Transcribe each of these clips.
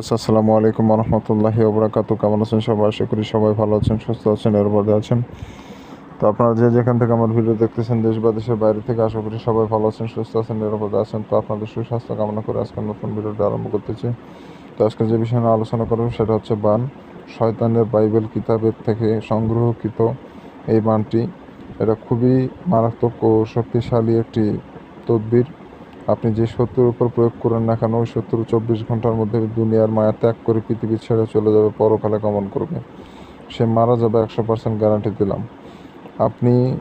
আসসালামু আলাইকুম রহমতুল্লাহি ওবরাকাত কেমন আছেন সবাই? আশা করি সবাই ভালো আছেন, সুস্থ আছেন, এর আছেন। তো আপনারা যে যেখান থেকে আমার ভিডিও দেখতেছেন, দেশ বা দেশের বাইরে থেকে, আশা করি সবাই ভালো আছেন, সুস্থ আছেন নিরাপদে আছেন। তো আপনাদের সুস্বাস্থ্য কামনা করে আজকে নতুন ভিডিওটা আরম্ভ করতেছি। তো আজকে যে বিষয় আলোচনা করব, সেটা হচ্ছে বান, শয়তানের বাইবেল কিতাবের থেকে সংগ্রহকৃত এই বানটি। এটা খুবই মারাত্মক ও শক্তিশালী একটি তদবির। আপনি যে শত্রুর উপর প্রয়োগ করেন না কেন, ওই শত্রু চব্বিশ ঘণ্টার মধ্যে দুনিয়ার মায়া ত্যাগ করে পৃথিবী ছেড়ে চলে যাবে, পরকালে গমন করবে। সে মারা যাবে, একশো পার্সেন্ট গ্যারান্টি দিলাম। আপনি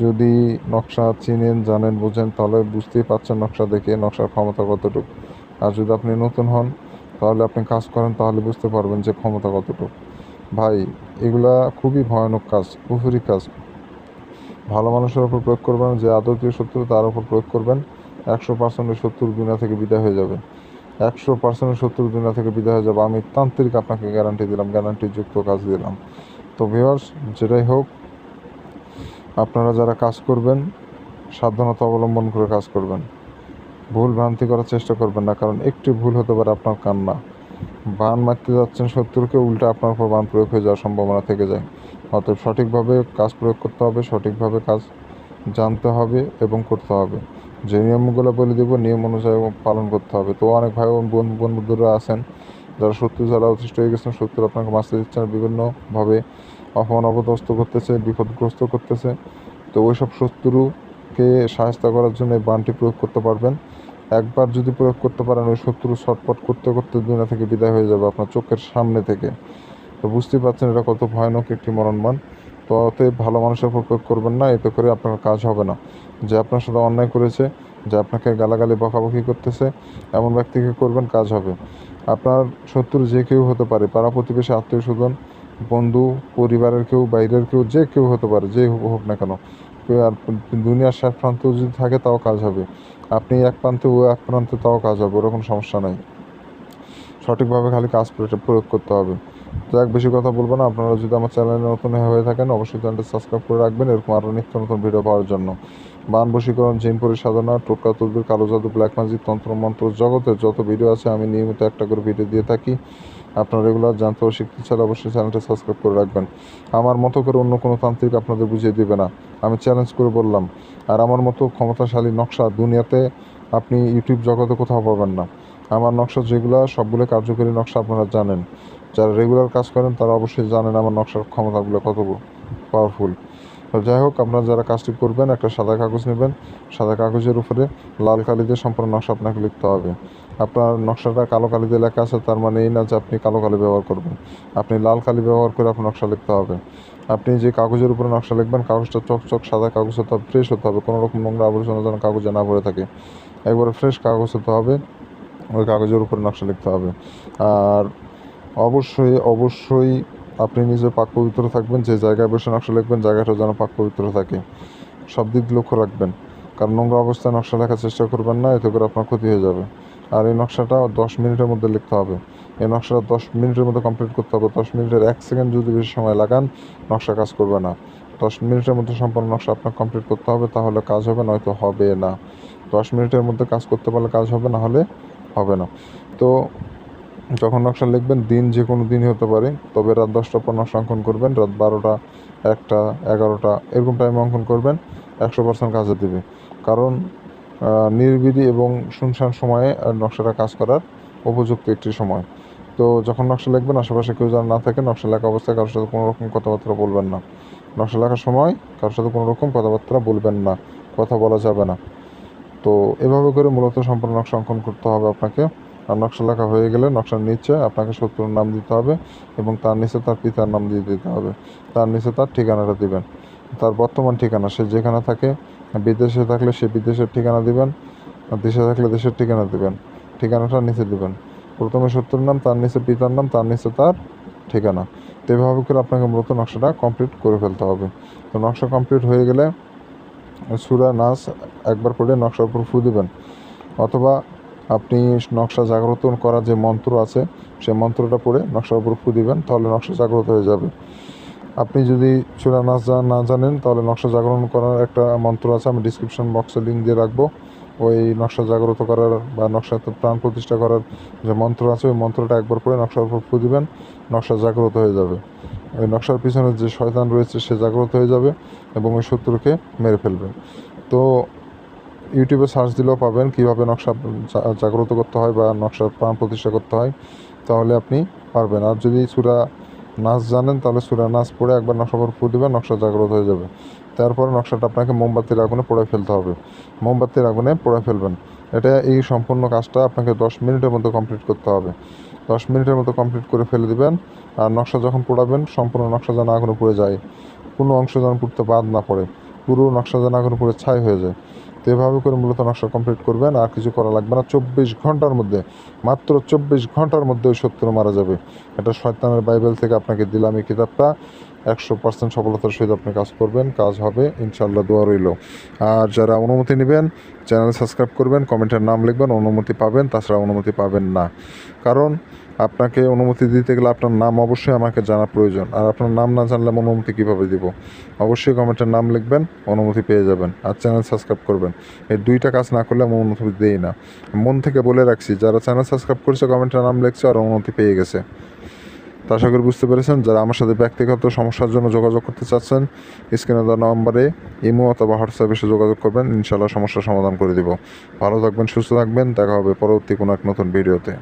যদি নকশা চিনেন, জানেন, বোঝেন, তাহলে বুঝতেই পারছেন নকশা দেখে নকশার ক্ষমতা কতটুকু। আর যদি আপনি নতুন হন, তাহলে আপনি কাজ করেন, তাহলে বুঝতে পারবেন যে ক্ষমতা কতটুকু। ভাই, এগুলা খুবই ভয়ানক কাজ পুফুরি কাজ। ভালো মানুষের উপর প্রয়োগ করবেন, যে আদতীয় শত্রু তার উপর প্রয়োগ করবেন। একশো পার্সেন্টের সত্তর দুনিয়া থেকে বিদায় হয়ে যাবে। একশো পার্সেন্টের সত্তর দুনিয়া থেকে বিদায় হয়ে যাবে। আমি তান্ত্রিক আপনাকে গ্যারান্টি দিলাম গ্যারান্টিযুক্ত কাজ দিলাম। তো ভিওর্স যেটাই হোক, আপনারা যারা কাজ করবেন, সাবধানতা অবলম্বন করে কাজ করবেন। ভুল ভ্রান্তি করার চেষ্টা করবেন না, কারণ একটি ভুল হতে পারে আপনার কান্না। বান মারতে যাচ্ছেন শত্রুকে, উল্টে আপনার উপর বান প্রয়োগ হয়ে যাওয়ার সম্ভাবনা থেকে যায়। অতএব সঠিকভাবে কাজ প্রয়োগ করতে হবে, সঠিকভাবে কাজ জানতে হবে এবং করতে হবে। যে নিয়মগুলো বলে দেবো, নিয়ম অনুযায়ী পালন করতে হবে। তো অনেক ভাই বোন বোন, বন্ধুরা আছেন, যারা শত্রু, যারা অতিষ্ঠ হয়ে গেছেন শত্রু আপনাকে মারতে দিচ্ছেন বিভিন্নভাবে অপমান, অপদস্থ করতেছে, বিপদগ্রস্ত করতেছে। তো ওইসব শত্রুকে সাহায্য করার জন্য এই বানটি প্রয়োগ করতে পারবেন। একবার যদি প্রয়োগ করতে পারেন, ওই শত্রু ছটপট করতে করতে দুনিয়া থেকে বিদায় হয়ে যাবে আপনার চোখের সামনে থেকে। তো বুঝতেই পারছেন এটা কত ভয়ানক একটি মরণবান অতএব ভালো মানুষের প্রয়োগ করবেন না, এতে করে আপনার কাজ হবে না। যে আপনার সাথে অন্যায় করেছে, যে আপনাকে গালাগালি, বকাবকি করতেছে, এমন ব্যক্তিকে করবেন, কাজ হবে। আপনার শত্রু যে কেউ হতে পারে, পাড়া প্রতিবেশী, আত্মীয় স্বজন, বন্ধু, পরিবারের কেউ, বাইরের কেউ, যে কেউ হতে পারে, যে হোক না কেন। আর দুনিয়ার শেষ প্রান্ত যদি থাকে, তাও কাজ হবে। আপনি এক প্রান্তে ও এক প্রান্তে, তাও কাজ হবে, ওরকম সমস্যা নাই। সঠিকভাবে খালি কাজ প্রয়োগ করতে হবে। যাক বেশি কথা বলব না। আপনারা যদি আমার চ্যানেলে নতুন হয়ে থাকেন, অবশ্যই চ্যানেলটি সাবস্ক্রাইব করে রাখবেন। এরকম আরও নিত্য নতুন ভিডিও পাওয়ার জন্য। বান বশীকরণ জিন পরিসাধনা টোটকা তদবির কালো জাদু ব্ল্যাক ম্যাজিক তন্ত্র, মন্ত্র জগতের যত ভিডিও আছে, আমি নিয়মিত একটা করে ভিডিও দিয়ে থাকি। আপনারা রেগুলার জানতে ও শিখতে চাইলে অবশ্যই চ্যানেলটা সাবস্ক্রাইব করে রাখবেন। আমার মতো করে অন্য কোনো তান্ত্রিক আপনাদের বুঝিয়ে দেবে না। আমি চ্যালেঞ্জ করে বললাম, আর আমার মতো ক্ষমতাশালী নকশা দুনিয়াতে আপনি ইউটিউব জগতে কোথাও পাবেন না। আমার নকশা যেগুলো সবগুলো কার্যকরী নকশা আপনারা জানেন। যারা রেগুলার কাজ করেন, তারা অবশ্যই জানেন আমার নকশার ক্ষমতাগুলো কত পাওয়ারফুল তো যাই হোক, আপনারা যারা কাজটি করবেন, একটা সাদা কাগজ নেবেন। সাদা কাগজের উপরে লাল কালি দিয়ে সম্পূর্ণ নকশা আপনাকে লিখতে হবে। আপনার নকশাটা কালো কালি দিয়ে লেখা আছে, তার মানে এই না যে আপনি কালো কালি ব্যবহার করবেন। আপনি লাল কালি ব্যবহার করে আপনার নকশা লিখতে হবে। আপনি যে কাগজের উপরে নকশা লিখবেন, কাগজটা চকচক সাদা কাগজ হতে হবে ফ্রেশ হতে হবে। কোনো রকম নোংরা আবর্জনা যেন কাগজে না ভরে থাকে। একবারে ফ্রেশ কাগজ হতে হবে, ওই কাগজের উপরে নকশা লিখতে হবে। আর অবশ্যই অবশ্যই আপনি নিজে পাক পবিত্র থাকবেন, যে জায়গায় বসে নকশা লিখবেন জায়গাটা যেন পাক পবিত্র থাকে। সব দিক লক্ষ্য রাখবেন। কারণ নোংরা অবস্থায় নকশা লেখার চেষ্টা করবেন না, এতে করে আপনার ক্ষতি হয়ে যাবে। আর এই নকশাটা দশ মিনিটের মধ্যে লিখতে হবে। এই নকশাটা দশ মিনিটের মধ্যে কমপ্লিট করতে হবে। দশ মিনিটের এক সেকেন্ড যদি বেশি সময় লাগান, নকশা কাজ করবে না। দশ মিনিটের মধ্যে সম্পূর্ণ নকশা আপনার কমপ্লিট করতে হবে, তাহলে কাজ হবে, নয়তো হবে না। দশ মিনিটের মধ্যে কাজ করতে পারলে কাজ হবে, না হলে হবে না। তো যখন নকশা লিখবেন, দিন যে কোনো দিনই হতে পারে, তবে রাত দশটার পর নকশা অঙ্কন করবেন, রাত বারোটা, একটা, এগারোটা, এরকম টাইমে অঙ্কন করবেন, একশো পার্সেন্ট কাজে দেবে। কারণ নির্বিধি এবং শুনশান সময়ে নকশাটা কাজ করার উপযুক্ত একটি সময়। তো যখন নকশা লিখবেন, আশেপাশে কেউ যেন না থাকে, নকশা লেখা অবস্থায় কারোর সাথে কোনো রকম কথাবার্তা বলবেন না। নকশা লেখার সময় কারোর সাথে কোনো রকম কথাবার্তা বলবেন না, কথা বলা যাবে না। তো এভাবে করে মূলত সম্পূর্ণ নকশা অঙ্কন করতে হবে আপনাকে। আর নকশা লেখা হয়ে গেলে নকশার নিচে আপনাকে শত্রুর নাম দিতে হবে এবং তার নিচে তার পিতার নাম দিয়ে দিতে হবে। তার নিচে তার ঠিকানাটা দিবেন। তার বর্তমান ঠিকানা, সে যেখানে থাকে, বিদেশে থাকলে সে বিদেশের ঠিকানা দিবেন, দেশে থাকলে দেশের ঠিকানা দিবেন, ঠিকানাটা নিচে দিবেন। প্রথমে শত্রুর নাম, তার নিচে পিতার নাম, তার নিচে তার ঠিকানা। তো এভাবে করে আপনাকে মূলত নকশাটা কমপ্লিট করে ফেলতে হবে। তো নকশা কমপ্লিট হয়ে গেলে সুরা নাচ একবার পড়ে নকশার উপর ফু দিবেন। অথবা আপনি নকশা জাগ্রত করার যে মন্ত্র আছে, সেই মন্ত্রটা পড়ে নকশার উপর ফু দিবেন, তাহলে নকশা জাগ্রত হয়ে যাবে। আপনি যদি চূড়া নাচ না জানেন, তাহলে নকশা জাগরণ করার একটা মন্ত্র আছে, আমি ডিসক্রিপশন বক্সে লিঙ্ক দিয়ে রাখব। ওই নকশা জাগ্রত করার বা নকশাতে প্রাণ প্রতিষ্ঠা করার যে মন্ত্র আছে, ওই মন্ত্রটা একবার পরে নকশার উপর ফু দিবেন, নকশা জাগ্রত হয়ে যাবে। ওই নকশার পিছনে যে শয়তান রয়েছে, সে জাগ্রত হয়ে যাবে এবং ওই শত্রুকে মেরে ফেলবেন তো ইউটিউবে সার্চ দিলেও পাবেন কীভাবে নকশা জাগ্রত করতে হয় বা নকশার প্রাণ প্রতিষ্ঠা করতে হয়, তাহলে আপনি পারবেন। আর যদি সুরা নাচ জানেন, তাহলে সুরা নাচ পড়ে একবার নকশা পর ফু দেবেন, নকশা জাগ্রত হয়ে যাবে। তারপরে নকশাটা আপনাকে মোমবাতির আগুনে পোড়ায় ফেলতে হবে। মোমবাতির আগুনে পোড়ায় ফেলবেন। এটা এই সম্পূর্ণ কাজটা আপনাকে দশ মিনিটের মধ্যে কমপ্লিট করতে হবে। দশ মিনিটের মতো কমপ্লিট করে ফেলে দিবেন, আর নকশা যখন পোড়াবেন, সম্পূর্ণ নকশা যেন আগুনে পড়ে যায়। কোনো অংশ যেন পুড়তে বাদ না পড়ে। পুরো নকশা যেন আগুনে পুড়ে ছাই হয়ে যায়। তো এভাবে করে মূলত নকশা কমপ্লিট করবেন, আর কিছু করা লাগবে না। চব্বিশ ঘণ্টার মধ্যে, মাত্র চব্বিশ ঘণ্টার মধ্যে ওই শত্রু মারা যাবে। এটা শয়তানের বাইবেল থেকে আপনাকে দিলাম এই কিতাবটা। একশো পার্সেন্ট সফলতার সহিত আপনি কাজ করবেন, কাজ হবে ইনশাল্লাহ দোয়া রইল। আর যারা অনুমতি নেবেন, চ্যানেল সাবস্ক্রাইব করবেন, কমেন্টের নাম লিখবেন, অনুমতি পাবেন, তাছাড়া অনুমতি পাবেন না। কারণ আপনাকে অনুমতি দিতে গেলে আপনার নাম অবশ্যই আমাকে জানা প্রয়োজন। আর আপনার নাম না জানলে আমি অনুমতি কীভাবে দিব? অবশ্যই কমেন্টের নাম লিখবেন, অনুমতি পেয়ে যাবেন আর চ্যানেল সাবস্ক্রাইব করবেন। এই দুইটা কাজ না করলে আমি অনুমতি দিই না। মন থেকে বলে রাখছি, যারা চ্যানেল সাবস্ক্রাইব করেছে, কমেন্টের নাম লিখছে আর অনুমতি পেয়ে গেছে। তা আশা করি বুঝতে পেরেছেন, যারা আমার সাথে ব্যক্তিগত সমস্যার জন্য যোগাযোগ করতে চাচ্ছেন, স্ক্রিনে দেওয়া নম্বরে ইমো অথবা হোয়াটসঅ্যাপে এসে যোগাযোগ করবেন ইনশাল্লাহ সমস্যার সমাধান করে দিব। ভালো থাকবেন, সুস্থ থাকবেন, দেখা হবে পরবর্তী কোনো এক নতুন ভিডিওতে।